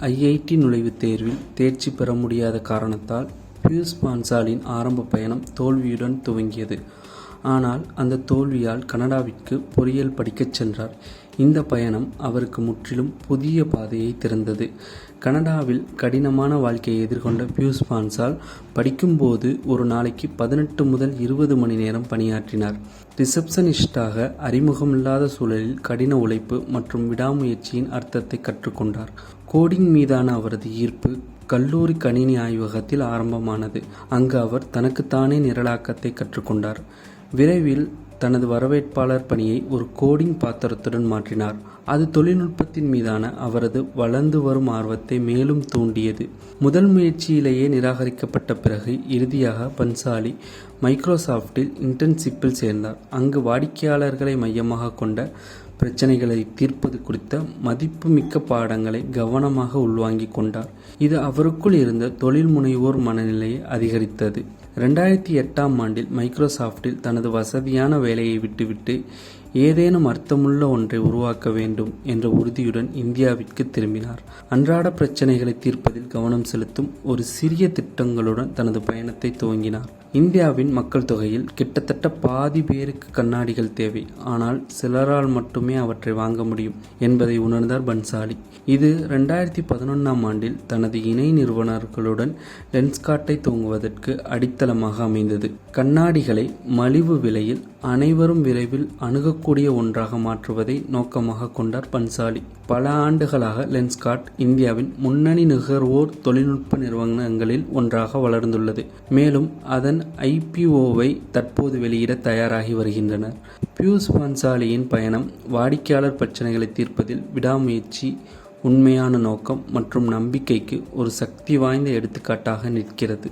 IIT நுழைவுத் தேர்வில் தேர்ச்சி பெற முடியாத காரணத்தால் பியூஷ் பான்சாலின் ஆரம்ப பயணம் தோல்வியுடன் துவங்கியது. ஆனால் அந்த தோல்வியால் கனடாவிற்கு பொறியியல் படிக்கச் சென்றார். இந்த பயணம் அவருக்கு முற்றிலும் புதிய பாதையை திறந்தது. கனடாவில் கடினமான வாழ்க்கையை எதிர்கொண்ட பியூஸ் பான்சால் படிக்கும்போது ஒரு நாளைக்கு பதினெட்டு முதல் இருபது மணி நேரம் பணியாற்றினார். ரிசப்ஷனிஸ்டாக அறிமுகமில்லாத சூழலில் கடின உழைப்பு மற்றும் விடாமுயற்சியின் அர்த்தத்தை கற்றுக்கொண்டார். கோடிங் மீதான அவரது ஈர்ப்பு கல்லூரி கணினி ஆய்வகத்தில் ஆரம்பமானது. அங்கு அவர் தனக்குத்தானே நிரலாக்கத்தை கற்றுக்கொண்டார். விரைவில் தனது வரவேற்பாளர் பணியை ஒரு கோடிங் பாத்திரத்துடன் மாற்றினார். அது தொழில்நுட்பத்தின் மீதான அவரது வளர்ந்து வரும் ஆர்வத்தை மேலும் தூண்டியது. முதல் முயற்சியிலேயே நிராகரிக்கப்பட்ட பிறகு இறுதியாக பன்சாலி மைக்ரோசாஃப்டில் இன்டர்ன்ஷிப்பில் சேர்ந்தார். அங்கு வாடிக்கையாளர்களை மையமாக கொண்ட பிரச்சனைகளை தீர்ப்பது குறித்த மதிப்புமிக்க பாடங்களை கவனமாக உள்வாங்கிக் கொண்டார். இது அவருக்குள் இருந்த தொழில் முனைவோர் மனநிலையை அதிகரித்தது. ரெண்டாயிரத்தி எட்டாம் ஆண்டில் மைக்ரோசாஃப்டில் தனது வசதியான வேலையை விட்டுவிட்டு ஏதேனும் அர்த்தமுள்ள ஒன்றை உருவாக்க வேண்டும் என்ற உறுதியுடன் இந்தியாவிற்கு திரும்பினார். அன்றாட பிரச்சனைகளை தீர்ப்பதில் கவனம் செலுத்தும் ஒரு சிறிய திட்டங்களுடன் தனது பயணத்தை துவங்கினார். இந்தியாவின் மக்கள் தொகையில் கிட்டத்தட்ட பாதி பேருக்கு கண்ணாடிகள் தேவை. ஆனால் சிலரால் மட்டுமே அவற்றை வாங்க முடியும் என்பதை உணர்ந்தார் பன்சாலி. இது ரெண்டாயிரத்தி பதினொன்றாம் ஆண்டில் தனது இணை நிறுவனர்களுடன் லென்ஸ்கார்ட்டை துவங்குவதற்கு அடித்தளமாக அமைந்தது. கண்ணாடிகளை மலிவு விலையில் அனைவரும் விரைவில் அணுகக்கூடிய ஒன்றாக மாற்றுவதை நோக்கமாக கொண்டார் பன்சாலி. பல ஆண்டுகளாக லென்ஸ்கார்ட் இந்தியாவின் முன்னணி நுகர்வோர் தொழில்நுட்ப நிறுவனங்களில் ஒன்றாக வளர்ந்துள்ளது. மேலும் அதன் ஐபிஓவை தற்போது வெளியிட தயாராகி வருகின்றனர். பியூஸ் பன்சாலியின் பயணம் வாடிக்கையாளர் பிரச்சனைகளை தீர்ப்பதில் விடாமுயற்சி உண்மையான நோக்கம் மற்றும் நம்பிக்கைக்கு ஒரு சக்தி வாய்ந்த எடுத்துக்காட்டாக நிற்கிறது.